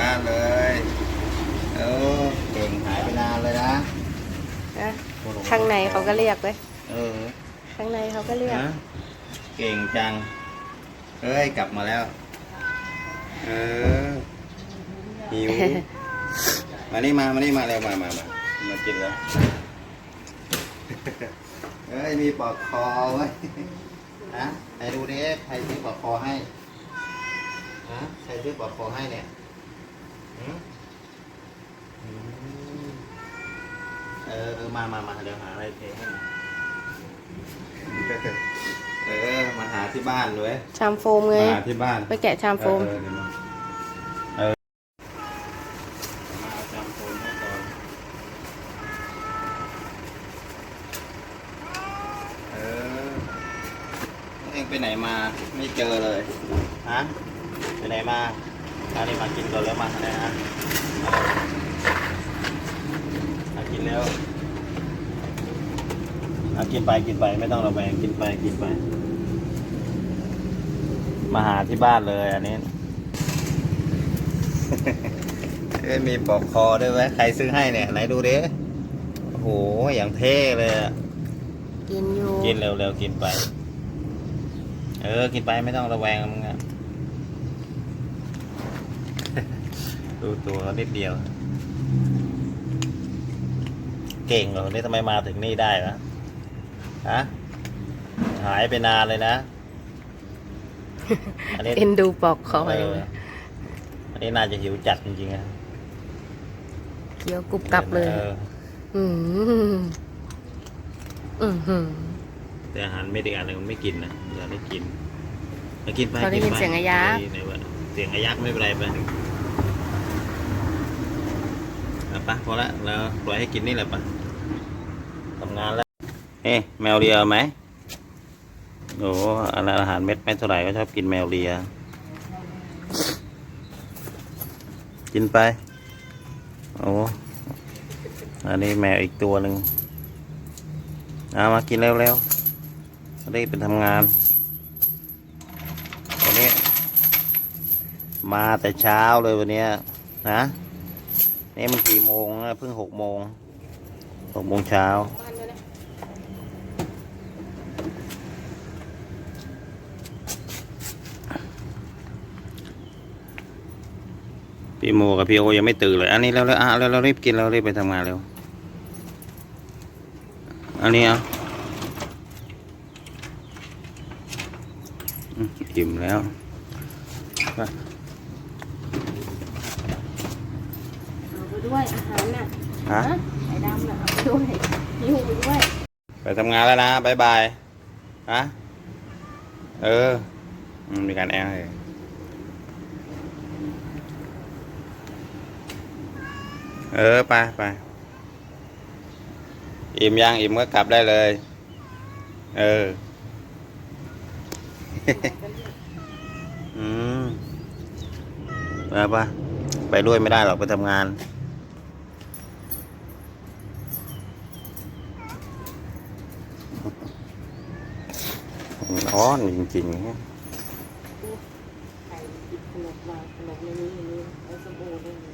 บ้านเลยเออเก่งหายไปนานเลยนะนะข้างในเขาก็เรียกเว้ยเออข้างในเขาก็เรียกนะเก่งจังเอ้ยกลับมาแล้ว เออหิวมานี่มามานี่มาเร็วมามามามากินแล้วเอ้ยมีปลอกคอไว้ยนะใครดูดิใครซื้อปลอกคอให้ฮะใครซื้อปลอกคอให้เนี่ยหืมอืม เออเออมามามาเดี๋ยวหาอะไรเทให้หน่อยเออ มาหาที่บ้านเลยชามโฟมไงมาหาที่บ้านไปแกะชามโฟม เออเดี๋ยวมาเออมาเอาจำโฟมให้ก่อนเออเองไปไหนมาไม่เจอเลยฮะไปไหนมา อันนี้มากินก่อนแล้วมาไหนฮะเอามากินแล้วเอากินไปกินไปไม่ต้องระแวงกินไปกินไป มาหาที่บ้านเลยอันนี้เอ้ยมีปลอกคอด้วยไหมใครซื้อให้เนี่ยไหนดูดิโอ้โหอย่างเท่เลยอะกินอยู่กินเร็วๆกินไป เออ กินไปไม่ต้องระแวงมึงอะ ดูตัวเขานิดเดียว เก่งเหรอนี่ทำไมมาถึงนี่ได้วะฮะหายไปนานเลยนะ อันนี้เอ็นดูปอกคอเอเลยอเว้ยอันนี้น่าจะหิวจัดจริงๆนะเคี้ยวกรุบกรับเลย อออืมอืมหืมแต่อาหารไม่ได้อันหนึงมันไม่กินนะอย่าได้กินไปกินไปเขาได้ยินปเสียงอายักษ์ได้นว่าเสียงอายักษ์ไม่เป็นไรไปเอาปะพอละแล้วปล่อยให้กินนี่แหละปะทำงานแล้วเอ๊ะแมวเลียไหมโอ้อันนั้นอาหารเม็ดไม่เท่าไหร่ก็ชอบกินแมวเลีย กินไป โอ้อันนี้แมวอีกตัวหนึ่งเอามากินเร็วๆรีบไปทำงานวันนี้ มาแต่เช้าเลยวันนี้นะ นี่มันกี่โมงนะเพิ่งหกโมงหกโมงเช้าพี่โมกับพี่โอยังไม่ตื่นเลย อันนี้แล้วแล้วอะแล้วเรารีบกินเรารีบไปทำงานเร็ว อันนี้อาอืมอิ่มแล้ว ไปเอาไปด้วยอาหารน่ะฮะฮะไอ้ดำน่ะเอาไปด้วยหิ้วไปด้วย ไปทำงานแล้วนะบายบายฮะเอออืมมีการแอร์ให้เออไปไปอิ่มยังอิ่มก็กลับได้เลย เออ อืมไปปะไปด้วยไม่ได้หรอกไปทำงาน ร้อนจริงๆฮะ ไข่ขนมมาขนมในนี้อย่างนี้ไอ้สมโอด้วย